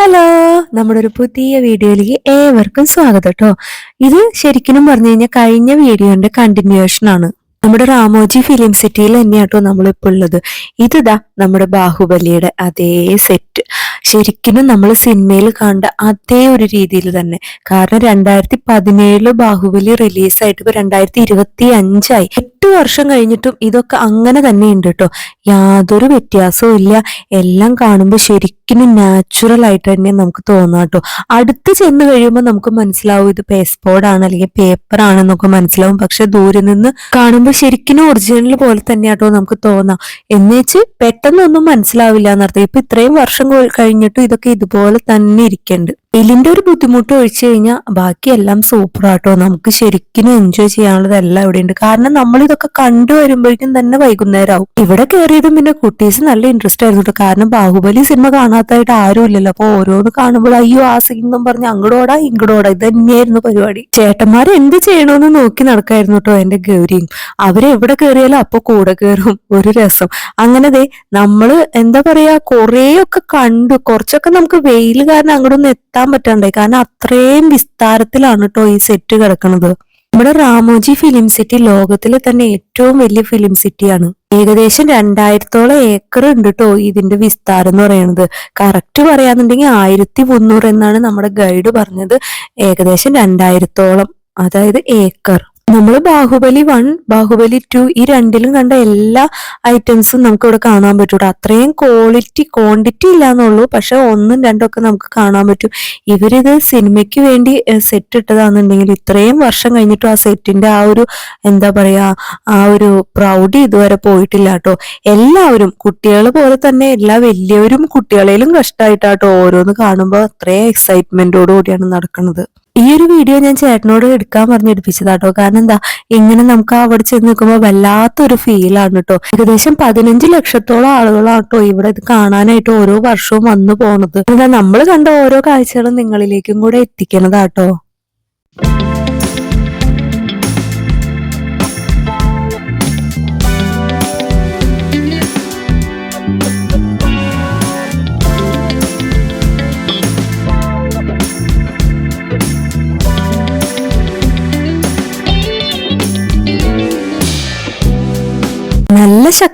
Hello നമ്മുടെ ഒരു പുതിയ വീഡിയോയിലേക്ക് ഏവർക്കും സ്വാഗതം കേട്ടോ ഇത് ശരിക്കും പറഞ്ഞു കഴിഞ്ഞാൽ കഴിഞ്ഞ വീഡിയോന്റെ കണ്ടിന്യൂഷൻ ആണ്. നമ്മുടെ റാമോജി ഫിലിം സിറ്റിയിൽ തന്നെയാട്ടോ നമ്മളിപ്പോൾ ഉള്ളത്. ഇതാ നമ്മുടെ ബാഹുബലിയുടെ അതേ സെറ്റ് ശരിക്കും നമ്മൾ സിനിമയിൽ കണ്ട അതേ ഒരു രീതിയിൽ തന്നെ. കാരണം രണ്ടായിരത്തി പതിനേഴിൽ ബാഹുബലി റിലീസായിട്ട് ഇപ്പൊ രണ്ടായിരത്തി ഇരുപത്തി അഞ്ചായി എട്ട് വർഷം കഴിഞ്ഞിട്ടും ഇതൊക്കെ അങ്ങനെ തന്നെ ഉണ്ട് കേട്ടോ യാതൊരു വ്യത്യാസവും ഇല്ല. എല്ലാം കാണുമ്പോൾ ശരിക്കും നാച്ചുറൽ ആയിട്ട് തന്നെ നമുക്ക് തോന്നാം കേട്ടോ അടുത്ത് ചെന്ന് കഴിയുമ്പോൾ നമുക്ക് മനസ്സിലാവും ഇത് പേസ്പോർഡാണ് അല്ലെങ്കിൽ പേപ്പർ ആണെന്നൊക്കെ മനസ്സിലാവും. പക്ഷെ ദൂരെ നിന്ന് കാണുമ്പോൾ ശരിക്കും ഒറിജിനൽ പോലെ തന്നെ തന്നെയാട്ടോ നമുക്ക് തോന്നാം. എന്നുവെച്ച് പെട്ടെന്നൊന്നും മനസ്സിലാവില്ല എന്നർത്ഥം. ഇപ്പൊ ഇത്രയും വർഷം കഴിഞ്ഞിട്ടും ഇതൊക്കെ ഇതുപോലെ തന്നെ ഇരിക്കുന്നുണ്ട് ഇതിന്റെ ഒരു ബുദ്ധിമുട്ട് ഒഴിച്ചു കഴിഞ്ഞാൽ ബാക്കിയെല്ലാം സൂപ്പർ ആട്ടോ. നമുക്ക് ശരിക്കും എൻജോയ് ചെയ്യാനുള്ളതെല്ലാം ഇവിടെ ഉണ്ട് കാരണം നമ്മൾ ഇതൊക്കെ കണ്ടു വരുമ്പോഴേക്കും തന്നെ വൈകുന്നേരം ആവും ഇവിടെ കയറിയതും പിന്നെ കുട്ടീസ് നല്ല ഇൻട്രസ്റ്റ് ആയിരുന്നു കേട്ടോ കാരണം ബാഹുബലി സിനിമ കാണാത്തതായിട്ട് ആരും ഇല്ലല്ലോ. അപ്പൊ ഓരോന്ന് കാണുമ്പോൾ അയ്യോ ആ സീൻ എന്നും പറഞ്ഞ് അങ്ങോട്ടോടാ ഇങ്ങോട്ടോടാ ഇത് തന്നെയായിരുന്നു പരിപാടി. ചേട്ടന്മാർ എന്ത് ചെയ്യണമെന്ന് നോക്കി നടക്കായിരുന്നു കേട്ടോ എന്റെ ഗൗരിയും. അവരെവിടെ കയറിയാലും അപ്പൊ കൂടെ കയറും ഒരു രസം. അങ്ങനെ ദേ നമ്മൾ എന്താ പറയാ കുറേയൊക്കെ കണ്ടു. കുറച്ചൊക്കെ നമുക്ക് വെയിൽ കാരണം അങ്ങോട്ടൊന്നും എത്താൻ പറ്റാണ്ടായി. കാരണം അത്രയും വിസ്താരത്തിലാണ് കേട്ടോ ഈ സെറ്റ് കിടക്കുന്നത് നമ്മുടെ റാമോജി ഫിലിം സിറ്റി ലോകത്തിലെ തന്നെ ഏറ്റവും വലിയ ഫിലിം സിറ്റിയാണ് ഏകദേശം രണ്ടായിരത്തോളം ഏക്കർ ഉണ്ട് കേട്ടോ ഇതിന്റെ വിസ്താരം എന്ന് പറയുന്നത് കറക്റ്റ് പറയാന്നുണ്ടെങ്കിൽ ആയിരത്തി മുന്നൂറ് എന്നാണ് നമ്മുടെ ഗൈഡ് പറഞ്ഞത്. ഏകദേശം രണ്ടായിരത്തോളം അതായത് ഏക്കർ. നമ്മൾ ബാഹുബലി വൺ ബാഹുബലി ടു ഈ രണ്ടിലും കണ്ട എല്ലാ ഐറ്റംസും നമുക്ക് ഇവിടെ കാണാൻ പറ്റൂട്ടോ. അത്രയും ക്വാളിറ്റി ക്വാണ്ടിറ്റി ഇല്ലാന്നുള്ളൂ. പക്ഷെ ഒന്നും രണ്ടും ഒക്കെ നമുക്ക് കാണാൻ പറ്റും. ഇവരിത് സിനിമയ്ക്ക് വേണ്ടി സെറ്റ് ഇട്ടതാണെന്നുണ്ടെങ്കിൽ ഇത്രയും വർഷം കഴിഞ്ഞിട്ടും ആ സെറ്റിന്റെ ആ ഒരു എന്താ പറയാ ആ ഒരു പ്രൗഡി ഇതുവരെ പോയിട്ടില്ല കേട്ടോ എല്ലാവരും കുട്ടികൾ പോലെ തന്നെ എല്ലാ വലിയവരും കുട്ടികളെയും കഷ്ടമായിട്ടാട്ടോ ഓരോന്ന് കാണുമ്പോൾ അത്രയും എക്സൈറ്റ്മെന്റോടു കൂടിയാണ് നടക്കുന്നത്. ഈ ഒരു വീഡിയോ ഞാൻ ചേട്ടനോട് എടുക്കാൻ പറഞ്ഞെടുപ്പിച്ചതാട്ടോ കാരണം എന്താ ഇങ്ങനെ നമുക്ക് അവിടെ ചെന്ന് നിൽക്കുമ്പോൾ വല്ലാത്തൊരു ഫീലാണ് കേട്ടോ ഏകദേശം പതിനഞ്ച് ലക്ഷത്തോളം ആളുകളാണ് കേട്ടോ ഇവിടെ ഇത് കാണാനായിട്ട് ഓരോ വർഷവും വന്നു പോണത്. നമ്മൾ കണ്ട ഓരോ കാഴ്ചകളും നിങ്ങളിലേക്കും കൂടെ എത്തിക്കണതാട്ടോ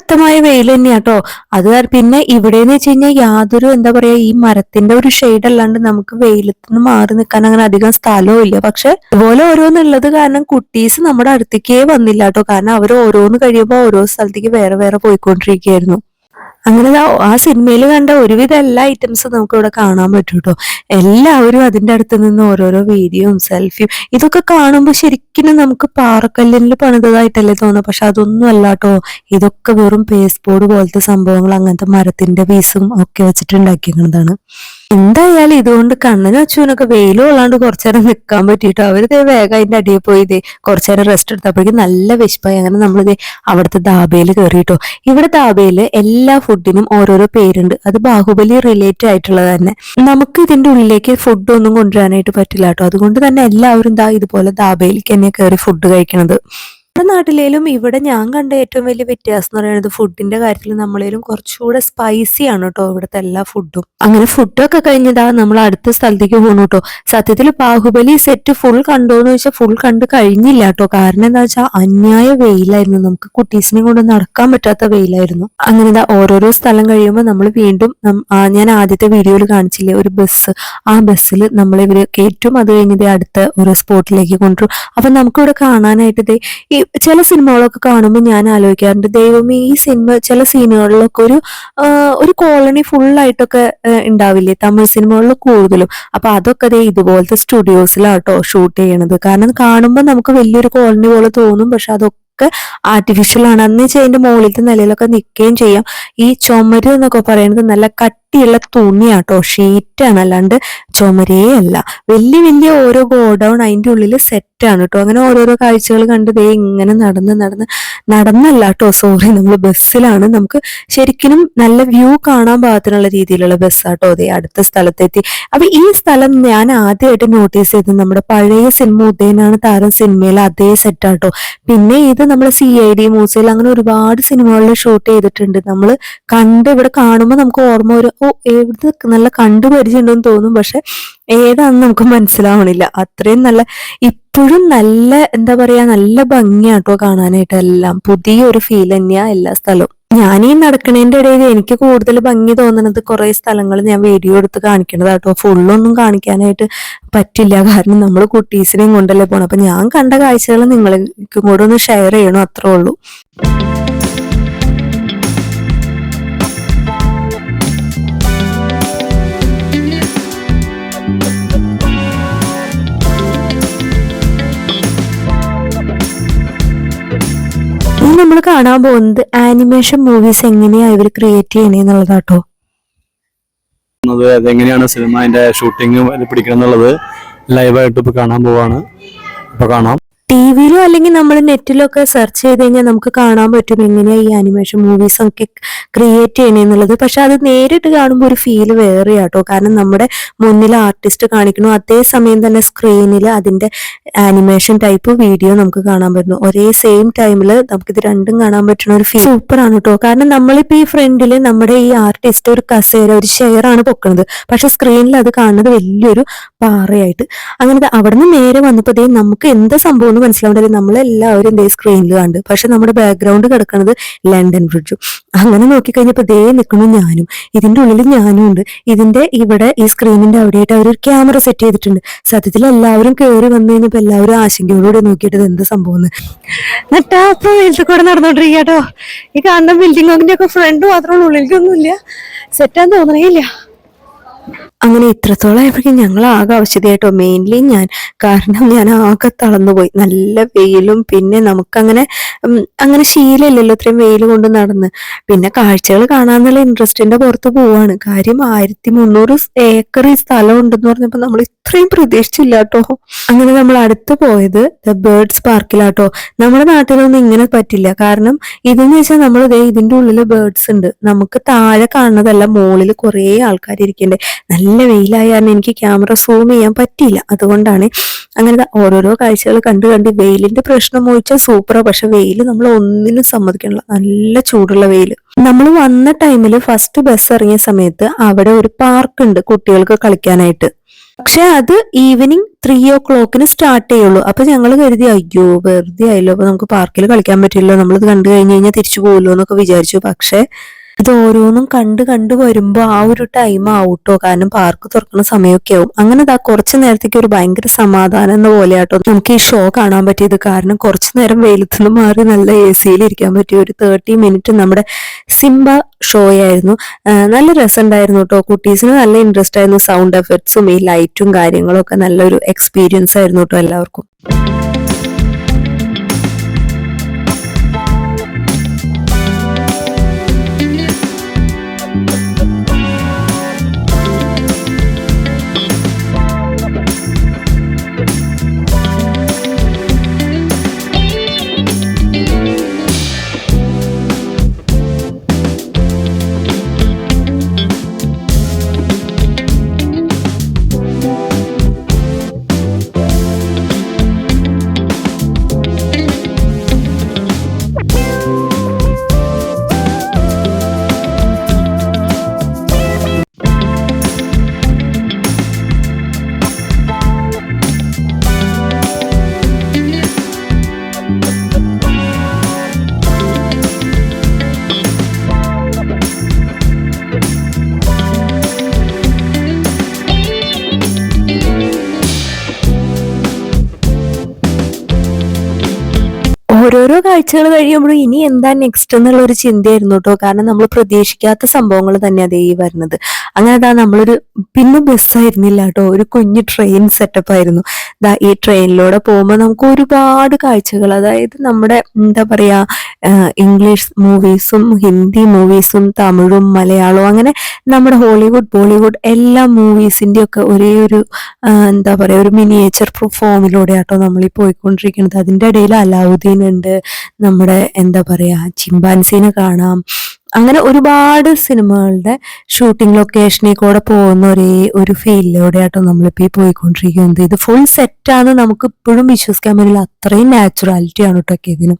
ശക്തമായ വെയിൽ തന്നെയാട്ടോ. അത് പിന്നെ ഇവിടെ എന്ന് വെച്ച് കഴിഞ്ഞാൽ യാതൊരു എന്താ പറയാ ഈ മരത്തിന്റെ ഒരു ഷെയ്ഡ് അല്ലാണ്ട് നമുക്ക് വെയിലത്ത് നിന്ന് മാറി നിൽക്കാൻ അങ്ങനെ അധികം സ്ഥലവും ഇല്ല. പക്ഷെ ഇതുപോലെ ഓരോന്നുള്ളത് കാരണം കുട്ടീസ് നമ്മുടെ അടുത്തേക്കേ വന്നില്ല കേട്ടോ കാരണം അവർ ഓരോന്ന് കഴിയുമ്പോൾ ഓരോ സ്ഥലത്തേക്ക് വേറെ വേറെ പോയിക്കൊണ്ടിരിക്കുകയായിരുന്നു. അങ്ങനെ ആ സിനിമയിൽ കണ്ട ഒരുവിധ എല്ലാ ഐറ്റംസും നമുക്ക് ഇവിടെ കാണാൻ പറ്റും കേട്ടോ എല്ലാവരും അതിന്റെ അടുത്ത് നിന്ന് ഓരോരോ വീഡിയോയും സെൽഫിയും ഇതൊക്കെ കാണുമ്പോൾ ശരിക്കും നമുക്ക് പാറക്കല്ലിൽ പണിതതായിട്ടല്ലേ തോന്നുക. പക്ഷെ അതൊന്നും അല്ല കേട്ടോ ഇതൊക്കെ വെറും പേസ്റ്റ് പോലത്തെ സംഭവങ്ങൾ അങ്ങനത്തെ മരത്തിന്റെ പീസും ഒക്കെ വെച്ചിട്ട് എന്തായാലും ഇതുകൊണ്ട് കണ്ണനും അച്ഛനൊക്കെ വെയിലും ഉള്ളാണ്ട് കുറച്ചേരം നിൽക്കാൻ പറ്റിയിട്ടോ. അവർ ദേ വേഗം അതിന്റെ അടിയിൽ പോയി ഇതേ കുറച്ചേരം റെസ്റ്റ് എടുത്തപ്പോഴേക്കും നല്ല വിശപ്പായി. അങ്ങനെ നമ്മളിത് അവിടുത്തെ ദാബയിൽ കയറിയിട്ടോ. ഇവിടെ ദാബയിൽ എല്ലാ ഫുഡിനും ഓരോരോ പേരുണ്ട്. അത് ബാഹുബലി റിലേറ്റഡ് ആയിട്ടുള്ളത് തന്നെ. നമുക്ക് ഇതിന്റെ ഉള്ളിലേക്ക് ഫുഡ് ഒന്നും കൊണ്ടുവരാനായിട്ട് പറ്റില്ല കേട്ടോ. അതുകൊണ്ട് തന്നെ എല്ലാവരും ദാ ഇതുപോലെ ദാബയിലേക്ക് തന്നെ കയറി ഫുഡ് കഴിക്കണത്. നമ്മുടെ നാട്ടിലേലും ഇവിടെ ഞാൻ കണ്ട ഏറ്റവും വലിയ വ്യത്യാസം എന്ന് പറയുന്നത് ഫുഡിന്റെ കാര്യത്തിൽ നമ്മളേലും കുറച്ചുകൂടെ സ്പൈസി ആണ് കേട്ടോ ഇവിടുത്തെ എല്ലാ ഫുഡും അങ്ങനെ ഫുഡൊക്കെ കഴിഞ്ഞതാ നമ്മൾ അടുത്ത സ്ഥലത്തേക്ക് പോകണം കേട്ടോ. സത്യത്തിൽ ബാഹുബലി സെറ്റ് ഫുൾ കണ്ടോന്ന് ചോദിച്ചാൽ ഫുൾ കണ്ട് കഴിഞ്ഞില്ല കേട്ടോ. കാരണം എന്താ വെച്ചാൽ അന്യായ വെയിലായിരുന്നു. നമുക്ക് കുട്ടീസിനെ കൊണ്ട് നടക്കാൻ പറ്റാത്ത വെയിലായിരുന്നു. അങ്ങനെ എന്താ ഓരോരോ സ്ഥലം കഴിയുമ്പോൾ നമ്മൾ വീണ്ടും ഞാൻ ആദ്യത്തെ വീഡിയോയിൽ കാണിച്ചില്ലേ ഒരു ബസ് ആ ബസ്സിൽ നമ്മൾ ഇവർ കയറ്റും അത് കഴിഞ്ഞത് അടുത്ത ഒരു സ്പോട്ടിലേക്ക് കൊണ്ടുവരും. അപ്പൊ നമുക്കിവിടെ കാണാനായിട്ട് ഈ ചില സിനിമകളൊക്കെ കാണുമ്പോൾ ഞാൻ ആലോചിക്കാറുണ്ട്. ദൈവമേ ഈ സിനിമ ചില സീനുകളിലൊക്കെ ഒരു ഒരു കോളനി ഫുള്ളായിട്ടൊക്കെ ഉണ്ടാവില്ലേ? തമിഴ് സിനിമകളിൽ കൂടുതലും. അപ്പൊ അതൊക്കെ ദേ ഇതുപോലത്തെ സ്റ്റുഡിയോസിലാട്ടോ ഷൂട്ട് ചെയ്യണത്. കാരണം കാണുമ്പോൾ നമുക്ക് വലിയൊരു കോളനി പോലെ തോന്നും. പക്ഷെ അതൊക്കെ ആർട്ടിഫിഷ്യൽ ആണ്. അന്ന് വെച്ചാൽ അതിന്റെ മുകളിലത്തെ നിലയിലൊക്കെ നിൽക്കുകയും ചെയ്യാം. ഈ ചുമര് എന്നൊക്കെ പറയുന്നത് നല്ല കട്ടിയുള്ള തുണിയാട്ടോ. ഷീറ്റാണ്. അല്ലാണ്ട് ചുമരേ അല്ല. വലിയ വലിയ ഓരോ ഗോഡൗൺ അതിന്റെ ഉള്ളിൽ സെറ്റ് സെറ്റാണ് കേട്ടോ അങ്ങനെ ഓരോരോ കാഴ്ചകൾ കണ്ട് ദേ ഇങ്ങനെ നടന്ന് നടന്ന് നടന്നല്ല കേട്ടോ സോറി നമ്മൾ ബസ്സിലാണ്. നമുക്ക് ശരിക്കും നല്ല വ്യൂ കാണാൻ പാകത്തിനുള്ള രീതിയിലുള്ള ബസ്സാട്ടോ അതെ അടുത്ത സ്ഥലത്തെത്തി. അപ്പൊ ഈ സ്ഥലം ഞാൻ ആദ്യമായിട്ട് നോട്ടീസ് ചെയ്തത് നമ്മുടെ പഴയ സിനിമ ഉദയനാണ് താരം സിനിമയിൽ അതേ സെറ്റാട്ടോ പിന്നെ ഇത് നമ്മുടെ സി ഐ ഡി മ്യൂസിയൽ അങ്ങനെ ഒരുപാട് സിനിമകളിൽ ഷൂട്ട് ചെയ്തിട്ടുണ്ട്. നമ്മൾ കണ്ട് ഇവിടെ കാണുമ്പോൾ നമുക്ക് ഓർമ്മ ഒരു ഓ എവിടെ നല്ല കണ്ടു പരിചയമുണ്ടെന്ന് തോന്നും. പക്ഷെ ഏതാണെന്ന് നമുക്ക് മനസ്സിലാവണില്ല. അത്രയും നല്ല ഇപ്പോഴും നല്ല എന്താ പറയാ നല്ല ഭംഗിയാട്ടോ കാണാനായിട്ട് എല്ലാം. പുതിയൊരു ഫീൽ തന്നെയാ എല്ലാ സ്ഥലവും. ഞാൻ ഈ നടക്കണേന്റെ ഇടയിൽ എനിക്ക് കൂടുതൽ ഭംഗി തോന്നുന്നത് കുറെ സ്ഥലങ്ങൾ ഞാൻ വീഡിയോ എടുത്ത് കാണിക്കണതാട്ടോ. ഫുള്ളൊന്നും കാണിക്കാനായിട്ട് പറ്റില്ല. കാരണം നമ്മൾ കുട്ടീസിനെയും കൊണ്ടല്ലേ പോണം. അപ്പൊ ഞാൻ കണ്ട കാഴ്ചകൾ നിങ്ങൾക്കും കൂടെ ഒന്ന് ഷെയർ ചെയ്യണം അത്രേ ഉള്ളൂ. കാണാൻ പോകുന്നത് ആനിമേഷൻ മൂവീസ് എങ്ങനെയാ ഇവർ ക്രിയേറ്റ് ചെയ്യണേന്നുള്ളതാട്ടോ അത് അതെങ്ങനെയാണ് സിനിമ അതിന്റെ ഷൂട്ടിംഗ് പിടിക്കണം എന്നുള്ളത് ലൈവായിട്ട് ഇപ്പൊ കാണാൻ പോവാണ്. ഇപ്പൊ കാണാം. ടി വിയിലോ അല്ലെങ്കിൽ നമ്മൾ നെറ്റിലോ ഒക്കെ സെർച്ച് ചെയ്ത് കഴിഞ്ഞാൽ നമുക്ക് കാണാൻ പറ്റും എങ്ങനെയാ ഈ ആനിമേഷൻ മൂവീസ് ഒക്കെ ക്രിയേറ്റ് ചെയ്യണെന്നുള്ളത് പക്ഷെ അത് നേരിട്ട് കാണുമ്പോൾ ഒരു ഫീൽ വേറെയാട്ടോ കാരണം നമ്മുടെ മുന്നിൽ ആർട്ടിസ്റ്റ് കാണിക്കണു അതേസമയം തന്നെ സ്ക്രീനിൽ അതിന്റെ ആനിമേഷൻ ടൈപ്പ് വീഡിയോ നമുക്ക് കാണാൻ പറ്റുന്നു. ഒരേ സെയിം ടൈമിൽ നമുക്ക് നമുക്കിത് രണ്ടും കാണാൻ പറ്റുന്ന ഒരു ഫീൽ സൂപ്പർ ആണ് കേട്ടോ കാരണം നമ്മളിപ്പോ ഈ ഫ്രണ്ടിൽ നമ്മുടെ ഈ ആർട്ടിസ്റ്റ് ഒരു കസേര ഒരു ഷെയർ ആണ് പൊക്കണത്. പക്ഷെ സ്ക്രീനിൽ അത് കാണുന്നത് വലിയൊരു പാറയായിട്ട്. അങ്ങനെ അവിടെ നിന്ന് നേരെ വന്നപ്പോ ദേ നമുക്ക് എന്താ സംഭവം എന്ന് മനസ്സിലാവേണ്ടത് നമ്മളെല്ലാവരും ഇതേ സ്ക്രീനിൽ കണ്ട്. പക്ഷെ നമ്മുടെ ബാക്ക്ഗ്രൗണ്ട് കിടക്കുന്നത് ലണ്ടൻ ബ്രിഡ്ജും അങ്ങനെ നോക്കിക്കഴിഞ്ഞപ്പോൾ ദേ നിൽക്കുന്നു ഞാനും. ഇതിന്റെ ഉള്ളിൽ ഞാനും ഉണ്ട്. ഇതിന്റെ ഇവിടെ ഈ സ്ക്രീനിന്റെ അവിടെയായിട്ട് അവർ ഒരു ക്യാമറ സെറ്റ് ചെയ്തിട്ടുണ്ട്. സത്യത്തിൽ എല്ലാവരും കയറി വന്നു കഴിഞ്ഞപ്പോൾ എല്ലാവരും ആശങ്കയോടുകൂടി നോക്കിയിട്ട് എന്ത് സംഭവം കൂടെ നടന്നോണ്ടിരിക്കട്ടോ ഈ കാണുന്ന ബിൽഡിംഗ് ഒക്കെ ഫ്രണ്ട് മാത്രമേ ഉള്ളിലേക്കൊന്നുമില്ല സെറ്റാൻ തോന്നണേയില്ല അങ്ങനെ ഇത്രത്തോളം ആയപ്പോഴേക്കും ഞങ്ങൾ ആകെ ആവശ്യതയായിട്ടോ മെയിൻലി ഞാൻ കാരണം ഞാൻ ആകെ തളർന്നുപോയി. നല്ല വെയിലും പിന്നെ നമുക്കങ്ങനെ അങ്ങനെ ശീലമില്ലല്ലോ ഇത്രയും വെയിൽ കൊണ്ട് നടന്ന്. പിന്നെ കാഴ്ചകൾ കാണാന്നുള്ള ഇൻട്രസ്റ്റിന്റെ പുറത്ത് പോവാണ്. കാര്യം ആയിരത്തി മുന്നൂറ് ഏക്കർ ഈ സ്ഥലം ഉണ്ടെന്ന് പറഞ്ഞപ്പോൾ നമ്മൾ ഇത്രയും പ്രതീക്ഷിച്ചില്ല കേട്ടോ അങ്ങനെ നമ്മൾ അടുത്ത് പോയത് ദ ബേർഡ്സ് പാർക്കിലാട്ടോ നമ്മുടെ നാട്ടിലൊന്നും ഇങ്ങനെ പറ്റില്ല. കാരണം ഇതെന്ന് വെച്ചാൽ നമ്മൾ ഇതിന്റെ ഉള്ളിൽ ബേർഡ്സ് ഉണ്ട്. നമുക്ക് താഴെ കാണുന്നതല്ല മുകളിൽ കുറേ ആൾക്കാർ ഇരിക്കണ്ടേ നല്ല വെയിലായ കാരണം എനിക്ക് ക്യാമറ സൂം ചെയ്യാൻ പറ്റിയില്ല. അതുകൊണ്ടാണ് അങ്ങനെ ഓരോരോ കാഴ്ചകൾ കണ്ടു കണ്ട് വെയിലിന്റെ പ്രശ്നം ഒഴിച്ചാൽ സൂപ്പറാ പക്ഷെ വെയിൽ നമ്മൾ ഒന്നിനും സമ്മതിക്കണില്ല. നല്ല ചൂടുള്ള വെയിൽ നമ്മൾ വന്ന ടൈമിൽ ഫസ്റ്റ് ബസ് ഇറങ്ങിയ സമയത്ത് അവിടെ ഒരു പാർക്ക് ഉണ്ട് കുട്ടികൾക്ക് കളിക്കാനായിട്ട്. പക്ഷെ അത് ഈവനിങ് ത്രീ ഓ ക്ലോക്കിന് സ്റ്റാർട്ട് ചെയ്യുള്ളൂ. അപ്പൊ ഞങ്ങൾ കരുതി അയ്യോ വെറുതെ ആയല്ലോ. അപ്പൊ നമുക്ക് പാർക്കിൽ കളിക്കാൻ പറ്റില്ലല്ലോ നമ്മളിത് കണ്ടു കഴിഞ്ഞ് കഴിഞ്ഞാൽ തിരിച്ചു പോകുമല്ലോ എന്നൊക്കെ വിചാരിച്ചു. പക്ഷെ ഇത് ഓരോന്നും കണ്ട് കണ്ട് വരുമ്പോ ആ ഒരു ടൈം ആവട്ടോ. കാരണം പാർക്ക് തുറക്കുന്ന സമയമൊക്കെ ആവും. അങ്ങനെ ഇതാ കുറച്ചു നേരത്തേക്ക് ഒരു ഭയങ്കര സമാധാനം എന്ന പോലെയാട്ടോ നമുക്ക് ഈ ഷോ കാണാൻ പറ്റിയത്. കാരണം കുറച്ചു നേരം വെയിലത്തുനിന്ന് മാറി നല്ല എ സിയിൽ ഇരിക്കാൻ പറ്റിയ ഒരു തേർട്ടി മിനിറ്റ് നമ്മുടെ സിംബ ഷോ ആയിരുന്നു. നല്ല രസമുണ്ടായിരുന്നു കേട്ടോ കുട്ടീസിന് നല്ല ഇൻട്രസ്റ്റ് ആയിരുന്നു. സൗണ്ട് എഫക്ട്സും ഈ ലൈറ്റും കാര്യങ്ങളും ഒക്കെ നല്ലൊരു എക്സ്പീരിയൻസ് ആയിരുന്നു കേട്ടോ എല്ലാവർക്കും. ഓരോരോ കാഴ്ചകൾ കഴിയുമ്പോഴും ഇനി എന്താ നെക്സ്റ്റ് എന്നുള്ള ഒരു ചിന്തയായിരുന്നു കേട്ടോ കാരണം നമ്മൾ പ്രതീക്ഷിക്കാത്ത സംഭവങ്ങൾ തന്നെ അതേ വരുന്നത്. അങ്ങനെ അതാ നമ്മളൊരു പിന്നെ ബസ്സായിരുന്നില്ല കേട്ടോ ഒരു കുഞ്ഞു ട്രെയിൻ സെറ്റപ്പ് ആയിരുന്നു. ദാ ഈ ട്രെയിനിലൂടെ പോകുമ്പോൾ നമുക്ക് ഒരുപാട് കാഴ്ചകൾ. അതായത് നമ്മുടെ എന്താ പറയാ ഇംഗ്ലീഷ് മൂവീസും ഹിന്ദി മൂവീസും തമിഴും മലയാളവും അങ്ങനെ നമ്മുടെ ഹോളിവുഡ് ബോളിവുഡ് എല്ലാ മൂവീസിന്റെ ഒക്കെ ഒരേ ഒരു എന്താ പറയാ ഒരു മിനിയേച്ചർ ഫോമിലൂടെ ആട്ടോ നമ്മൾ ഈ പോയിക്കൊണ്ടിരിക്കുന്നത്. അതിന്റെ ഇടയിൽ അലാവുദ്ദീൻ ഉണ്ട്. നമ്മുടെ എന്താ പറയുക ചിമ്പാൻസീനെ കാണാം. അങ്ങനെ ഒരുപാട് സിനിമകളുടെ ഷൂട്ടിംഗ് ലൊക്കേഷനിൽ കൂടെ പോകുന്ന ഒരേ ഒരു ഫീലിലൂടെ ആട്ടോ നമ്മളിപ്പോൾ ഈ പോയിക്കൊണ്ടിരിക്കുന്നത്. ഇത് ഫുൾ സെറ്റാണ് നമുക്ക് ഇപ്പോഴും വിശ്വസിക്കാൻ പറ്റില്ല. അത്രയും നാച്ചുറാലിറ്റി ആണ് കേട്ടോ ഇതിന്.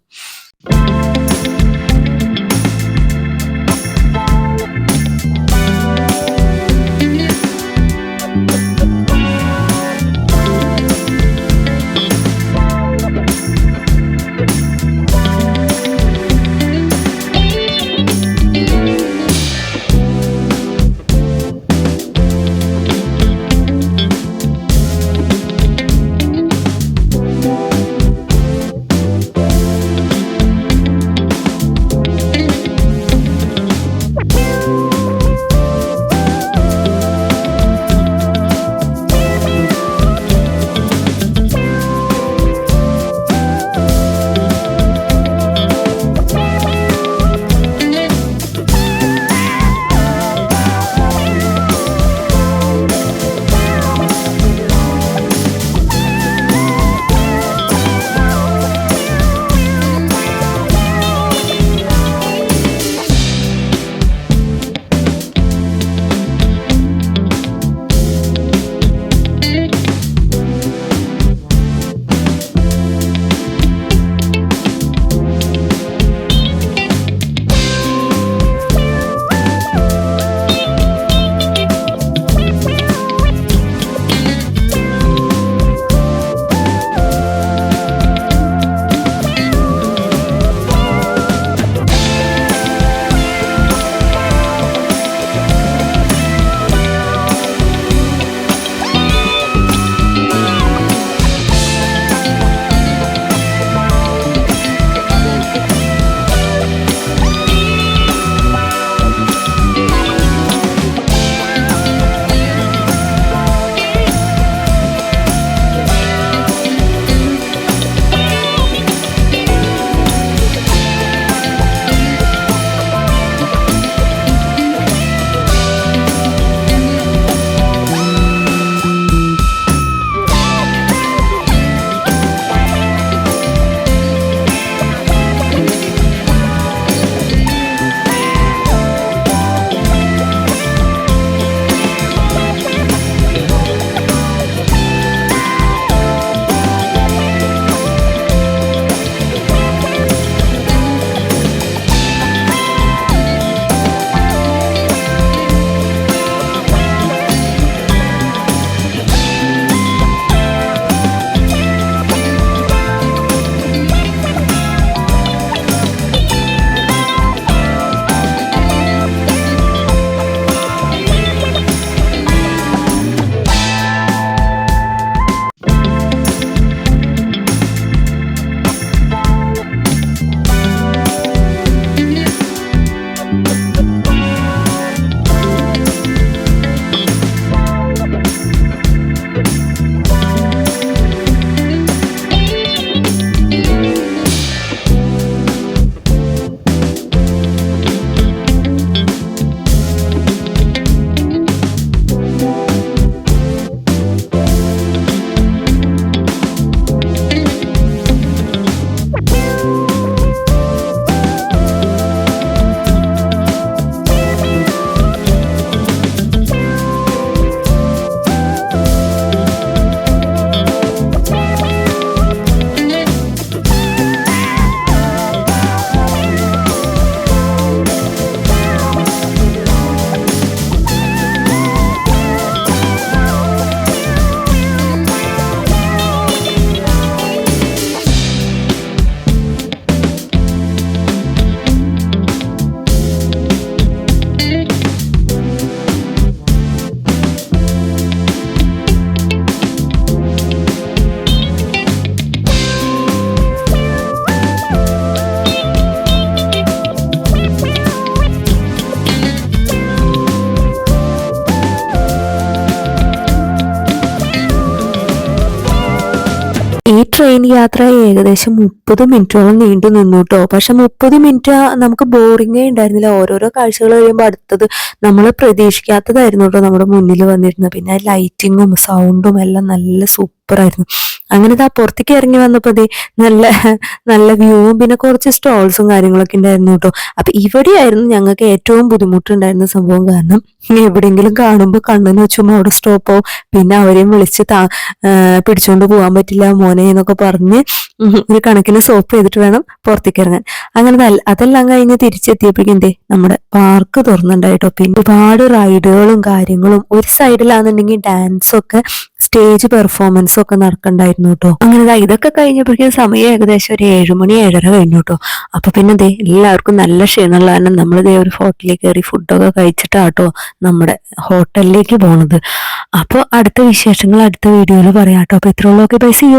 ട്രെയിൻ യാത്ര ഏകദേശം മുപ്പത് മിനിറ്റോളം നീണ്ടു നിന്നു കേട്ടോ പക്ഷെ മുപ്പത് മിനിറ്റ് നമുക്ക് ബോറിംഗേ ഉണ്ടായിരുന്നില്ല. ഓരോരോ കാഴ്ചകൾ കഴിയുമ്പോൾ അടുത്തത് നമ്മൾ പ്രതീക്ഷിക്കാത്തതായിരുന്നു കേട്ടോ നമ്മുടെ മുന്നിൽ വന്നിരുന്നത്. പിന്നെ ലൈറ്റിങ്ങും സൗണ്ടും എല്ലാം നല്ല സൂപ്പറായിരുന്നു. അങ്ങനെ ഇതാ പുറത്തേക്ക് ഇറങ്ങി വന്നപ്പോ ദേ നല്ല നല്ല വ്യൂവും പിന്നെ കുറച്ച് സ്റ്റോൾസും കാര്യങ്ങളൊക്കെ ഉണ്ടായിരുന്നു കേട്ടോ. അപ്പൊ ഇവിടെയായിരുന്നു ഞങ്ങൾക്ക് ഏറ്റവും ബുദ്ധിമുട്ടുണ്ടായിരുന്ന സംഭവം. കാരണം എവിടെയെങ്കിലും കാണുമ്പോൾ കണ്ണിന് വെച്ചുമ്പോൾ അവിടെ സ്റ്റോപ്പ് ആവും. പിന്നെ അവരെയും വിളിച്ച് താ പിടിച്ചുകൊണ്ട് പോകാൻ പറ്റില്ല മോനെ എന്നൊക്കെ പറഞ്ഞ് ഒരു കണക്കിന് സോപ്പ് ചെയ്തിട്ട് വേണം പുറത്തേക്ക് ഇറങ്ങാൻ. അങ്ങനെ അതെല്ലാം കഴിഞ്ഞ് തിരിച്ചെത്തിയപ്പോഴേക്കും എന്തേ നമ്മുടെ പാർക്ക് തുറന്നുണ്ടായിട്ടോ പിന്നെ ഒരുപാട് റൈഡുകളും കാര്യങ്ങളും ഒരു സൈഡിലാണെന്നുണ്ടെങ്കിൽ ഡാൻസും ഒക്കെ സ്റ്റേജ് പെർഫോമൻസും ഒക്കെ നടക്കണ്ടായിരുന്നു കേട്ടോ അങ്ങനെ ഇതൊക്കെ കഴിഞ്ഞപ്പോഴേക്കും സമയം ഏകദേശം ഒരു ഏഴുമണി ഏഴര കഴിഞ്ഞു കേട്ടോ അപ്പൊ പിന്നെ ദേ എല്ലാവർക്കും നല്ല ക്ഷീണമുള്ള കാരണം നമ്മൾ ദേ ഒരു ഹോട്ടലിൽ കയറി ഫുഡൊക്കെ കഴിച്ചിട്ടാട്ടോ നമ്മുടെ ഹോട്ടലിലേക്ക് പോണത്. അപ്പോൾ അടുത്ത വിശേഷങ്ങൾ അടുത്ത വീഡിയോയിൽ പറയാം കേട്ടോ അപ്പൊ ഇത്രയുള്ളൂ ഓക്കെ ബൈ സി യു